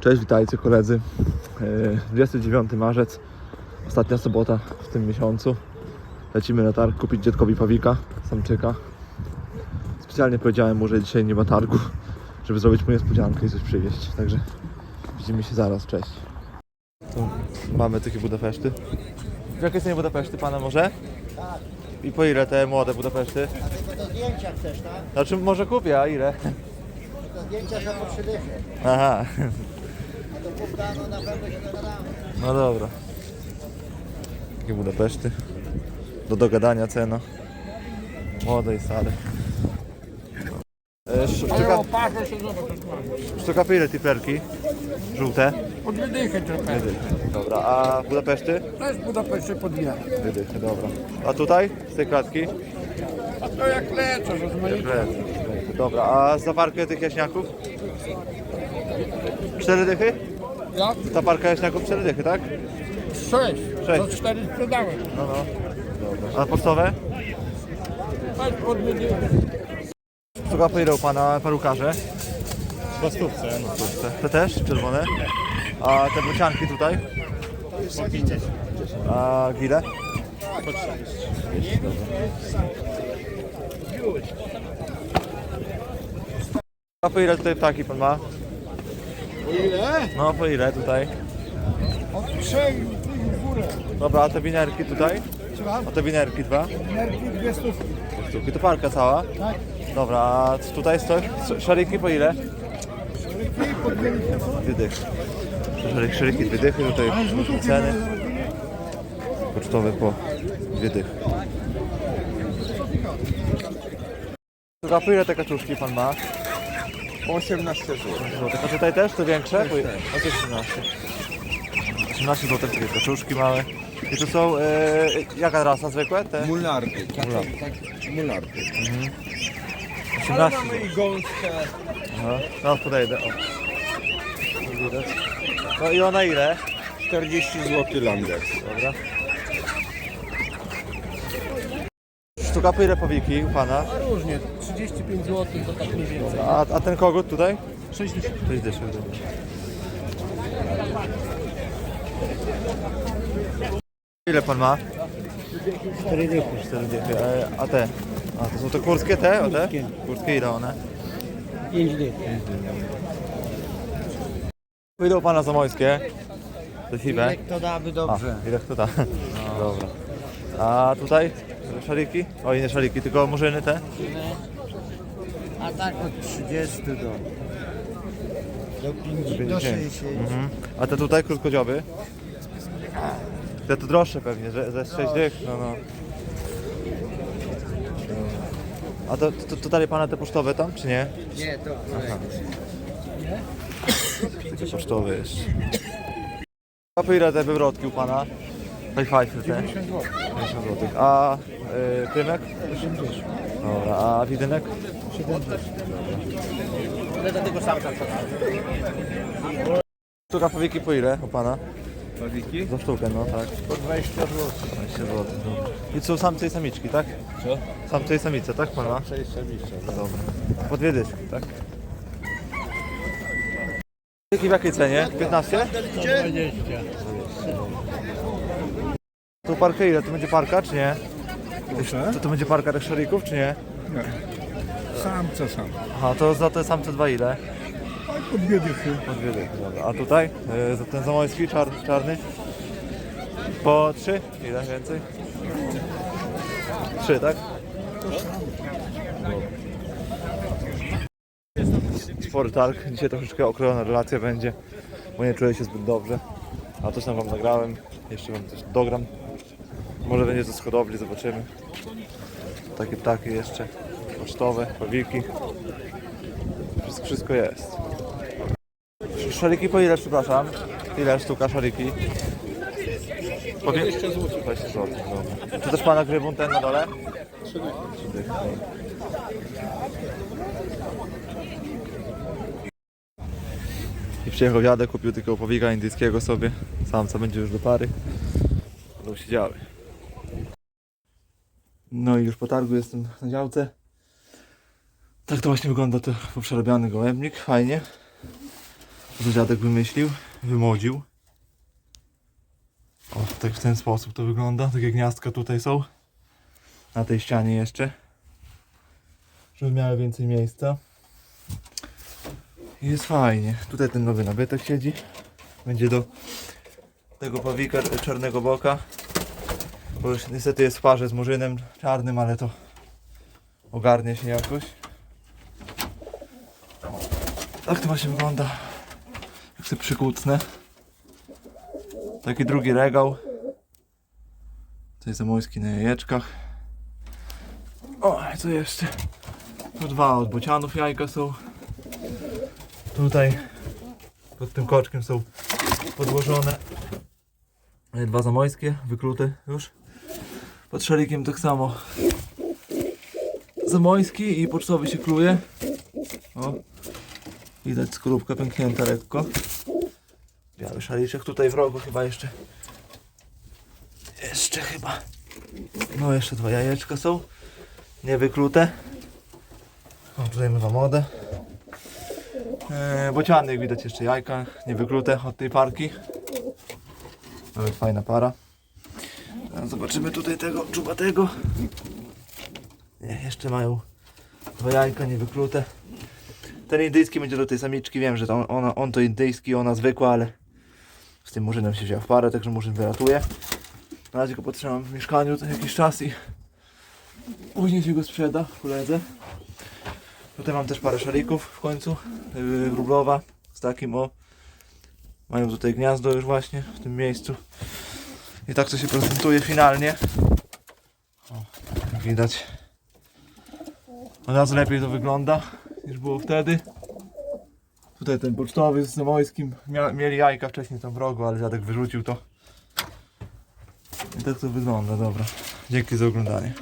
Cześć, witajcie koledzy. E, 29 marzec, ostatnia sobota w tym miesiącu. Lecimy na targ kupić dziadkowi pawika, samczyka. Specjalnie powiedziałem mu, że dzisiaj nie ma targu, żeby zrobić mu niespodziankę i coś przywieźć. Także widzimy się zaraz, cześć. Tu mamy takie Budapeszty. W jakiej cenie Budapeszty pana może? I po ile te młode Budapeszty? To zdjęcia chcesz, tak? Znaczy może kupię, a ile? To zdjęcia za po. Aha, A no dobra. Takie Budapeszty. Do dogadania cena. Młode i stare. E, sz- Sztuka, się zobacz, mam. sztuka ile typerki? Żółte? Od wydychy trochę. Dobra, a Budapeszty? To jest Budapeszcie po dwie. Wydych, dobra. A tutaj? Z tej klatki? A to jak lecę, rozmaite. Dobra, a za parkę tych jaśniaków? Cztery dychy? Ja? Ta parka jaśniaków cztery dychy, tak? Sześć. Sześć. To cztery sprzedałem. No, no. Dobra. A pocztowe? To jest od wydychy. Sztuka po ile u pana parukarze? Po stówce. Te też? Czerwone? A te bocianki tutaj? A gile? Po 30. A po ile tutaj ptaki pan ma? Po ile? No po ile tutaj? Od trzech w górę. Dobra, a te winerki tutaj? Słucham? A te winerki dwa? Nerki dwie stówki. Sztuki. To parka cała? Tak. Dobra, a tutaj stoi? Sz- Szariki po ile? Nerki po dwie dychy. Dwie dychy. Szarik, szariki dwie dychy, tutaj ceny. Pocztowe po dwie dychy. Po ile te kaczuszki pan ma? 18 zł. złotych. A tutaj też to większe? Po- A to 18. 18 zł takie kaczuszki małe. I to są, e, jaka rasa zwykłe? Te? Mulardy. Mulardy. 18 Mamy i gąskę. Aha. No podejdę, o. Widać. No i ona ile? 40 zł Landers. Dobra. Sztuka po ile powiki u pana? Różnie. 35 zł to tak mniej więcej. A, a ten kogut tutaj? 6 dyszek. 6 dyszek. dobra. Ile pan ma? 4 dychy. 4 dychy. A te? A to są te kurskie te? O te? Kurskie. Kurskie ile one? 5 dych. Pójdą u pana zamojskie. To siwe. to daby A, dobrze. ile to da? Dobra. A tutaj? Szaliki? O, nie szaliki, tylko murzyny te? A tak od 30 do... Do 50, do 60. Mhm. A te tutaj krótkodzioby? Te to droższe pewnie, że ze 6 dych, no no. A to, to, to dalej pana te pocztowe tam, czy nie? Nie, to Takie pocztowe jeszcze. A po ile te wywrotki u pana? High five te? 50 zł. 50 zł. A y, tymek? 80. Dobra, a widynek? 70. Ale do tego samca co Sztuka powieki po ile u pana? Pawiki? Za sztukę, no tak. Po 20 zł. 20 zł. No. I są samce i samiczki, tak? Co? Samce i samice, tak pan ma? 60. Dobra. Po dwie dyszki, tak? Jaki w jakiej cenie? 15? 120. Tu parkę ile? To będzie parka, czy nie? Proszę? To, to będzie parka tych szarików, czy nie? Nie. Sam co sam. Aha, to za te samce dwa ile? A po dwie dychy. Po dwie dychy, dobra. A tutaj? Yy, za ten zamojski, czar, czarny? Po trzy? Ile więcej? Trzy, tak? Spory targ. Dzisiaj troszeczkę okrojona relacja będzie, bo nie czuję się zbyt dobrze. A coś tam wam nagrałem. Jeszcze wam coś dogram. Może będzie ze schodowli, zobaczymy. Takie ptaki jeszcze. Pocztowe, pawiki. Wszystko, wszystko jest. Sz- Szaliki po ile, przepraszam? Ile sztuka szaliki? Po 20 zł. 20 zł, dobra. Czy też pana grybun ten na dole? 3 dychy. Przyjechał dziadek, kupił tylko powika indyjskiego sobie. Samca będzie już do pary. Będą się działy. No i już po targu jestem na działce. Tak to właśnie wygląda to poprzerabiany gołębnik, fajnie. To dziadek wymyślił, wymodził. O, tak w ten sposób to wygląda. Takie gniazdka tutaj są. Na tej ścianie jeszcze. Żeby miały więcej miejsca. Jest fajnie. Tutaj ten nowy nabytek siedzi. Będzie do tego pawika czarnego boka. Bo już niestety jest w parze z murzynem czarnym, ale to ogarnie się jakoś. Tak to właśnie wygląda. Jak sobie przykucnę. Taki drugi regał. Tutaj zamojski na jajeczkach. O, co jeszcze? Tu dwa od bocianów jajka są. Tutaj pod tym koczkiem są podłożone dwa zamojskie, wyklute już. Pod szalikiem tak samo. Zamojski i pocztowy się kluje. O. Widać skorupka pęknięta lekko. Biały szaliczek tutaj w rogu chyba jeszcze. Jeszcze chyba. No jeszcze dwa jajeczka są. Niewyklute. O, tutaj mamy modę. Eee, bociany, jak widać jeszcze jajka, niewyklute od tej parki. Nawet fajna para. Teraz zobaczymy tutaj tego czubatego. Nie, jeszcze mają dwa jajka niewyklute. Ten indyjski będzie do tej samiczki, wiem, że to on, ona, on to indyjski, ona zwykła, ale z tym murzynem się wziął w parę, także murzyn wyratuje. Na razie go potrzymam w mieszkaniu jakiś czas i później się go sprzeda koledze. Tutaj mam też parę szalików w końcu, yy, wróblowa z takim o. Mają tutaj gniazdo już właśnie w tym miejscu. I tak to się prezentuje finalnie. O, jak widać. Od razu lepiej to wygląda niż było wtedy. Tutaj ten pocztowy z Zamojskim mieli jajka wcześniej tam w rogu, ale dziadek wyrzucił to. I tak to wygląda, dobra. Dzięki za oglądanie.